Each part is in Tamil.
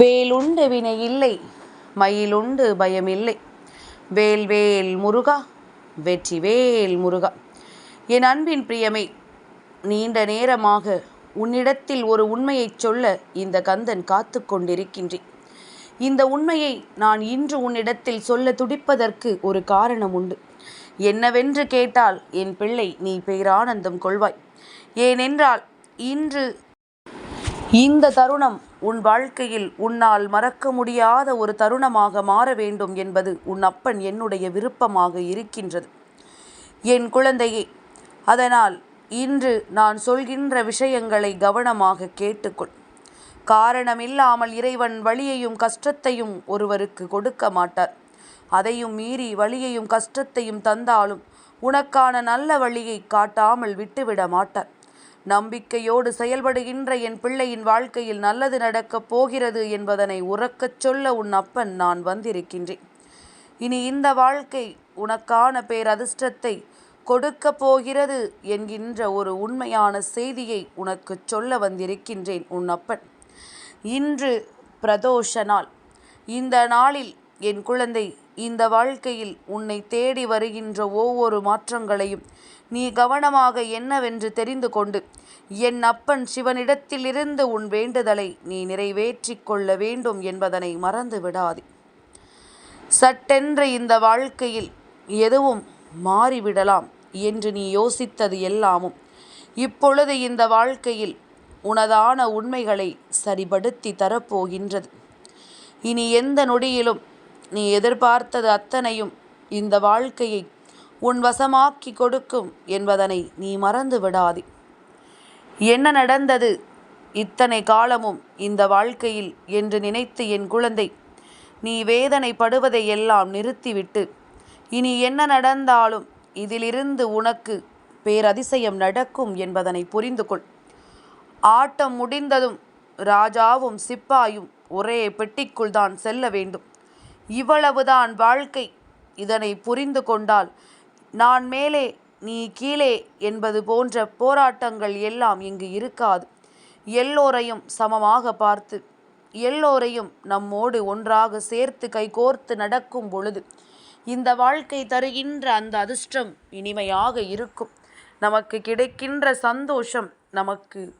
வேலுண்டு வினை இல்லை மயிலுண்டு பயமில்லை. வேல் வேல் முருகா வெற்றி வேல் முருகா. என் அன்பின் பிரியமே நீண்ட நேரமாக உன்னிடத்தில் ஒரு உண்மையைச் சொல்ல இந்த கந்தன் காத்து கொண்டிருக்கின்றேன். இந்த உண்மையை நான் இன்று உன்னிடத்தில் சொல்ல துடிப்பதற்கு ஒரு காரணம் உண்டு. என்னவென்று கேட்டால் என் பிள்ளை நீ பேரானந்தம் கொள்வாய். ஏனென்றால் இன்று இந்த தருணம் உன் வாழ்க்கையில் உன்னால் மறக்க முடியாத ஒரு தருணமாக மாற வேண்டும் என்பது உன் அப்பன் என்னுடைய விருப்பமாக இருக்கின்றது. என் குழந்தையே அதனால் இன்று நான் சொல்கின்ற விஷயங்களை கவனமாக கேட்டுக்கொள். காரணமில்லாமல் இறைவன் வழியையும் கஷ்டத்தையும் ஒருவருக்கு கொடுக்க மாட்டார். அதையும் மீறி வழியையும் கஷ்டத்தையும் தந்தாலும் உனக்கான நல்ல வழியை காட்டாமல் விட்டுவிட மாட்டார். நம்பிக்கையோடு செயல்படுகின்ற என் பிள்ளையின் வாழ்க்கையில் நல்லது நடக்கப் போகிறது என்பதனை உறக்கச் சொல்ல உன் அப்பன் நான் வந்திருக்கின்றேன். இனி இந்த வாழ்க்கை உனக்கான பேரதிர்ஷ்டத்தை கொடுக்க போகிறது என்கின்ற ஒரு உண்மையான செய்தியை உனக்கு சொல்ல வந்திருக்கின்றேன் உன் அப்பன். இன்று பிரதோஷ நாள். இந்த நாளில் என் குழந்தை இந்த வாழ்க்கையில் உன்னை தேடி வருகின்ற ஒவ்வொரு மாற்றங்களையும் நீ கவனமாக என்னவென்று தெரிந்து கொண்டு என் அப்பன் சிவனிடத்திலிருந்து உன் வேண்டுதலை நீ நிறைவேற்றிக் கொள்ள வேண்டும் என்பதனை மறந்து விடாதே. சட்டென்று இந்த வாழ்க்கையில் எதுவும் மாறிவிடலாம் என்று நீ யோசித்தது எல்லாமும். இப்பொழுது இந்த வாழ்க்கையில் உனதான உண்மைகளை சரிபடுத்தி தரப்போகின்றது. இனி எந்த நொடியிலும் நீ எதிர்பார்த்தது அத்தனையும் இந்த வாழ்க்கையை உன் வசமாக்கி கொடுக்கும் என்பதனை நீ மறந்து விடாதே. என்ன நடந்தது இத்தனை காலமும் இந்த வாழ்க்கையில் என்று நினைத்து என் குழந்தை நீ வேதனைப்படுவதை எல்லாம் நிறுத்திவிட்டு இனி என்ன நடந்தாலும் இதிலிருந்து உனக்கு பேரதிசயம் நடக்கும் என்பதனை புரிந்து கொள். ஆட்டம் முடிந்ததும் ராஜாவும் சிப்பாயும் ஒரே பெட்டிக்குள் தான் செல்ல வேண்டும். இவ்வளவுதான் வாழ்க்கை. இதனை புரிந்து கொண்டால் நான் மேலே நீ கீழே என்பது போன்ற போராட்டங்கள் எல்லாம் இங்கு இருக்காது. எல்லோரையும் சமமாக பார்த்து எல்லோரையும் நம்மோடு ஒன்றாக சேர்த்து கைகோர்த்து நடக்கும் பொழுது இந்த வாழ்க்கை தருகின்ற அந்த அதிர்ஷ்டம் இனிமையாக இருக்கும். நமக்கு கிடைக்கின்ற சந்தோஷம் நமக்கு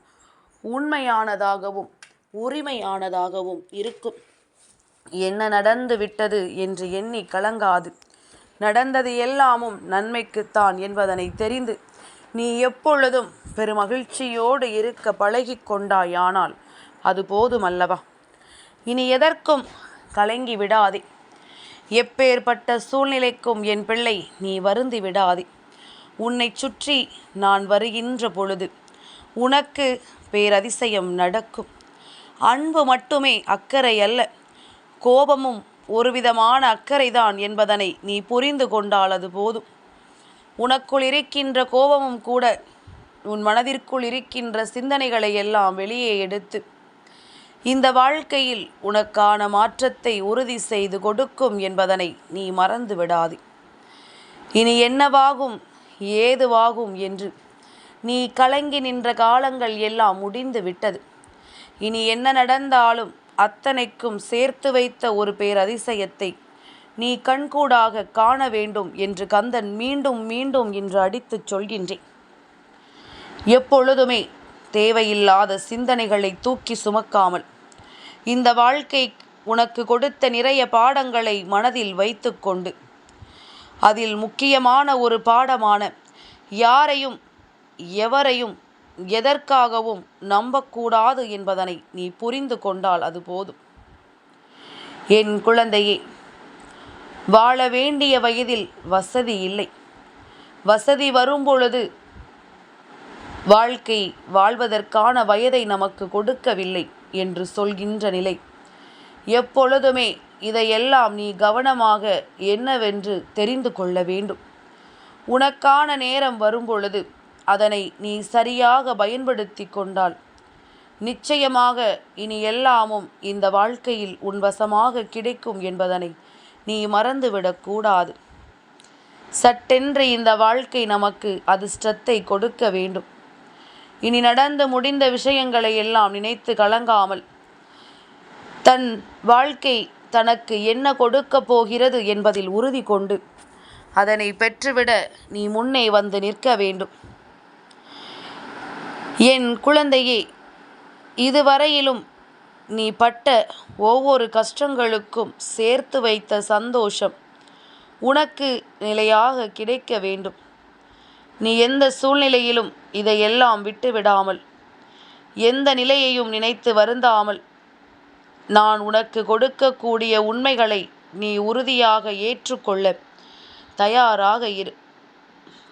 உண்மையானதாகவும் உரிமையானதாகவும் இருக்கும். என்ன நடந்து விட்டது என்று எண்ணி கலங்காது. நடந்தது எல்லாமும் நன்மைக்குத்தான் என்பதனை தெரிந்து நீ எப்பொழுதும் பெருமகிழ்ச்சியோடு இருக்க பழகி கொண்டாயானால் அது போதுமல்லவா? இனி எதற்கும் கலங்கி விடாதே. எப்பேற்பட்ட சூழ்நிலைக்கும் என் பிள்ளை நீ வருந்தி விடாதே. உன்னை சுற்றி நான் வருகின்ற பொழுது உனக்கு பேரதிசயம் நடக்கும். அன்பு மட்டுமே அக்கறை அல்ல. கோபமும் ஒரு விதமான அக்கறைதான் என்பதனை நீ புரிந்து கொண்டால் அது போதும். உனக்குள் இருக்கின்ற கோபமும் கூட உன் மனதிற்குள் இருக்கின்ற சிந்தனைகளை எல்லாம் வெளியே எடுத்து இந்த வாழ்க்கையில் உனக்கான மாற்றத்தை உறுதி செய்து கொடுக்கும் என்பதனை நீ மறந்து விடாதே. இனி என்னவாகும் ஏதுவாகும் என்று நீ கலங்கி நின்ற காலங்கள் எல்லாம் முடிந்து விட்டது. இனி என்ன நடந்தாலும் அத்தனைக்கும் சேர்த்து வைத்த ஒரு பேரதிசயத்தை நீ கண்கூடாக காண வேண்டும் என்று கந்தன் மீண்டும் மீண்டும் இன்று அடித்துச் சொல்கின்றேன். எப்பொழுதுமே தேவையில்லாத சிந்தனைகளை தூக்கி சுமக்காமல் இந்த வாழ்க்கை உனக்கு கொடுத்த நிறைய பாடங்களை மனதில் வைத்துக்கொண்டு அதில் முக்கியமான ஒரு பாடமான யாரையும் எவரையும் எதற்காகவும் நம்பக்கூடாது என்பதனை நீ புரிந்து கொண்டால் அது போதும். என் குழந்தையே வாழ வேண்டிய வயதில் வசதி இல்லை. வசதி வரும்பொழுது வாழ்க்கை வாழ்வதற்கான வயதை நமக்கு கொடுக்கவில்லை என்று சொல்கின்ற நிலை. எப்பொழுதுமே இதையெல்லாம் நீ கவனமாக என்னவென்று தெரிந்து கொள்ள வேண்டும். உனக்கான நேரம் வரும்பொழுது அதனை நீ சரியாக பயன்படுத்தி கொண்டால். நிச்சயமாக இனி எல்லாமும் இந்த வாழ்க்கையில் உன் வசமாக கிடைக்கும் என்பதனை நீ மறந்துவிடக்கூடாது சட்டென்று இந்த வாழ்க்கை நமக்கு அதிர்ஷ்டத்தை கொடுக்க வேண்டும். இனி நடந்து முடிந்த விஷயங்களை எல்லாம் நினைத்து கலங்காமல் தன் வாழ்க்கை தனக்கு என்ன கொடுக்கப் போகிறது என்பதில் உறுதி கொண்டு அதனை பெற்றுவிட நீ முன்னே வந்து நிற்க வேண்டும். என் குழந்தையே இதுவரையிலும் நீ பட்ட ஒவ்வொரு கஷ்டங்களுக்கும் சேர்த்து வைத்த சந்தோஷம் உனக்கு நிலையாக கிடைக்க வேண்டும். நீ எந்த சூழ்நிலையிலும் இதையெல்லாம் விட்டுவிடாமல் எந்த நிலையையும் நினைத்து வருந்தாமல் நான் உனக்கு கொடுக்கக்கூடிய உண்மைகளை நீ உறுதியாக ஏற்றுக்கொள்ள தயாராக இரு.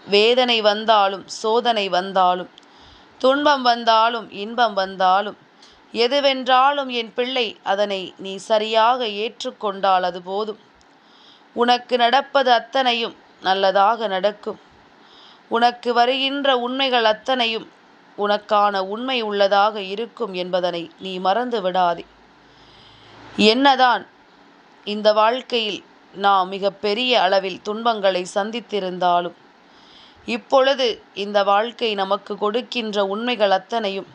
வேதனை வந்தாலும் சோதனை வந்தாலும் துன்பம் வந்தாலும் இன்பம் வந்தாலும். எதுவென்றாலும் என் பிள்ளை அதனை நீ சரியாக ஏற்றுக்கொண்டால் அது போதும். உனக்கு நடப்பது அத்தனையும் நல்லதாக நடக்கும். உனக்கு வருகின்ற உண்மைகள் அத்தனையும் உனக்கான உண்மை உள்ளதாக இருக்கும் என்பதனை நீ மறந்து விடாதே. என்னதான் இந்த வாழ்க்கையில் நாம் மிக பெரிய அளவில் துன்பங்களை சந்தித்திருந்தாலும் இப்பொழுது இந்த வாழ்க்கை நமக்கு கொடுக்கின்ற உண்மைகள் அத்தனையும்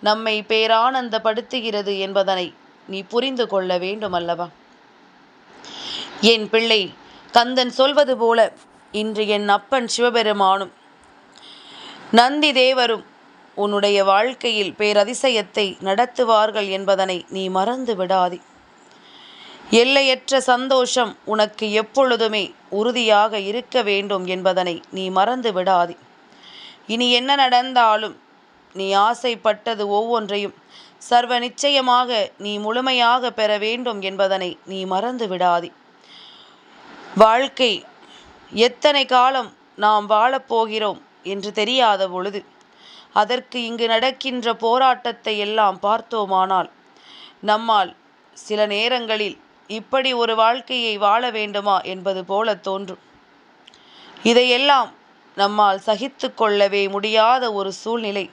நம்மை பேரானந்தப்படுத்துகிறது என்பதனை நீ புரிந்து கொள்ள வேண்டும் அல்லவா என் பிள்ளை கந்தன் சொல்வது போல இன்று என் அப்பன் சிவபெருமானும் நந்தி தேவரும் உன்னுடைய வாழ்க்கையில் பேரதிசயத்தை நடத்துவார்கள் என்பதனை நீ மறந்து விடாதே. எல்லையற்ற சந்தோஷம் உனக்கு எப்பொழுதுமே உறுதியாக இருக்க வேண்டும் என்பதனை நீ மறந்து விடாதே. இனி என்ன நடந்தாலும் நீ ஆசைப்பட்டது ஒவ்வொன்றையும் சர்வ நிச்சயமாக நீ முழுமையாக பெற வேண்டும் என்பதனை நீ மறந்து விடாதே. வாழ்க்கை எத்தனை காலம் நாம் வாழப்போகிறோம் என்று தெரியாத பொழுது அதற்கு இங்கு நடக்கின்ற போராட்டத்தை எல்லாம் பார்த்தோமானால் நம்மால் சில நேரங்களில் இப்படி ஒரு வாழ்க்கையை வாழ வேண்டுமா என்பது போல தோன்றும். இதையெல்லாம் நம்மால் சகித்து கொள்ளவே முடியாத ஒரு சூழ்நிலை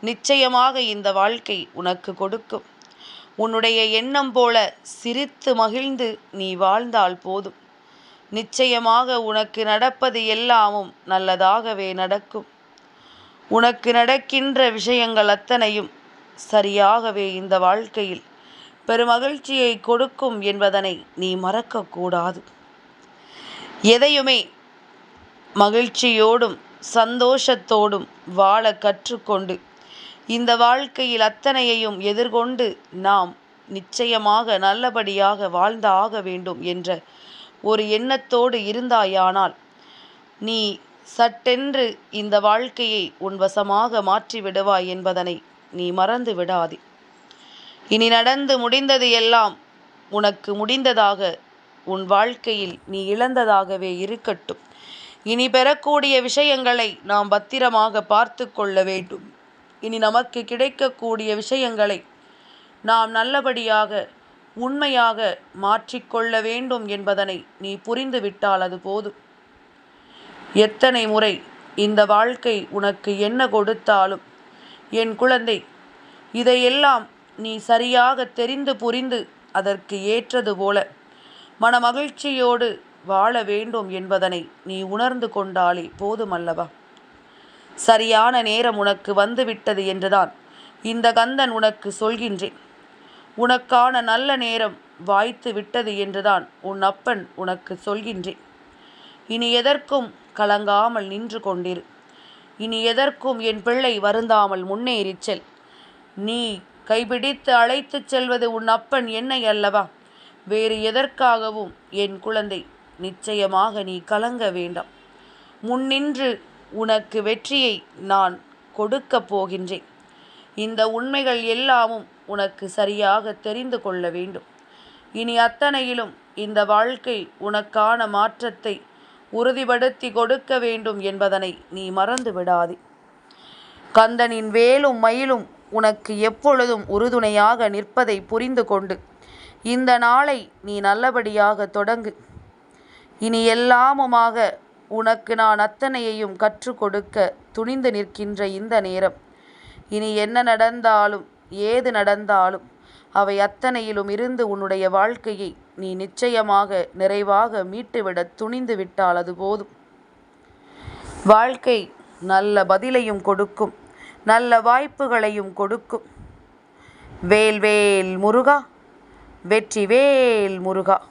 நிச்சயமாக இந்த வாழ்க்கை உனக்கு கொடுக்கும். உன்னுடைய எண்ணம் போல சிரித்து மகிழ்ந்து நீ வாழ்ந்தால் போதும். நிச்சயமாக உனக்கு நடப்பது எல்லாமும் நல்லதாகவே நடக்கும். உனக்கு நடக்கின்ற விஷயங்கள் அத்தனையும் சரியாகவே இந்த வாழ்க்கையில் பெருமகிழ்ச்சியை கொடுக்கும் என்பதனை நீ மறக்கக்கூடாது. எதையுமே மகிழ்ச்சியோடும் சந்தோஷத்தோடும் வாழ கற்றுக்கொண்டு இந்த வாழ்க்கையில் அத்தனையையும் எதிர்கொண்டு நாம் நிச்சயமாக நல்லபடியாக வாழ்ந்த ஆக வேண்டும் என்ற ஒரு எண்ணத்தோடு இருந்தாயானால் நீ சட்டென்று இந்த வாழ்க்கையை உன் வசமாக மாற்றிவிடுவாய் என்பதனை நீ மறந்து விடாதே இனி நடந்து முடிந்தது எல்லாம் உனக்கு முடிந்ததாக உன் வாழ்க்கையில் நீ இழந்ததாகவே இருக்கட்டும். இனி பெறக்கூடிய விஷயங்களை நாம் பத்திரமாக பார்த்து கொள்ள வேண்டும். இனி நமக்கு கிடைக்கக்கூடிய விஷயங்களை நாம் நல்லபடியாக உண்மையாக மாற்றிக்கொள்ள வேண்டும் என்பதனை நீ புரிந்துவிட்டால் அது போதும். எத்தனை முறை இந்த வாழ்க்கை உனக்கு என்ன கொடுத்தாலும் என் குழந்தை இதையெல்லாம் நீ சரியாக தெரிந்து புரிந்து அதற்கு ஏற்றது போல. மனமகிழ்ச்சியோடு வாழ வேண்டும் என்பதனை நீ உணர்ந்து கொண்டாலே போதுமல்லவா? சரியான நேரம் உனக்கு வந்துவிட்டது என்றுதான் இந்த கந்தன் உனக்கு சொல்கின்றேன். உனக்கான நல்ல நேரம் வாய்த்து விட்டது என்றுதான் உன் அப்பன் உனக்கு சொல்கின்றேன். இனி எதற்கும் கலங்காமல் நின்று கொண்டிரு. இனி எதற்கும் என் பிள்ளை வருந்தாமல் முன்னேறிச்செல் நீ கைபிடித்து அழைத்துச் செல்வது உன் அப்பன் என்னை அல்லவா? வேறு எதற்காகவும் என் குழந்தை நிச்சயமாக நீ கலங்க வேண்டாம். முன்னின்று உனக்கு வெற்றியை நான் கொடுக்கப் போகின்றேன். இந்த உண்மைகள் எல்லாமும் உனக்கு சரியாக தெரிந்து கொள்ள வேண்டும். இனி அத்தனையிலும் இந்த வாழ்க்கை உனக்கான மாற்றத்தை உறுதிப்படுத்தி கொடுக்க வேண்டும் என்பதனை நீ மறந்து விடாதே கந்தனின் வேலும் மயிலும் உனக்கு எப்பொழுதும் உறுதுணையாக நிற்பதை புரிந்து கொண்டு இந்த நாளை நீ நல்லபடியாக தொடங்கு. இனி எல்லாமுமாக உனக்கு நான் அத்தனையையும் கற்றுக் கொடுக்க துணிந்து நிற்கின்ற இந்த நேரம். இனி என்ன நடந்தாலும் ஏது நடந்தாலும் அவை அத்தனையிலும் இருந்து உன்னுடைய வாழ்க்கையை நீ நிச்சயமாக நிறைவாக மீட்டுவிட துணிந்து விட்டால் அது போதும். வாழ்க்கை நல்ல பதிலையும் கொடுக்கும். நல்ல வாய்ப்புகளையும் கொடுக்கும். வேல்வேல் முருகா. வெற்றிவேல் முருகா.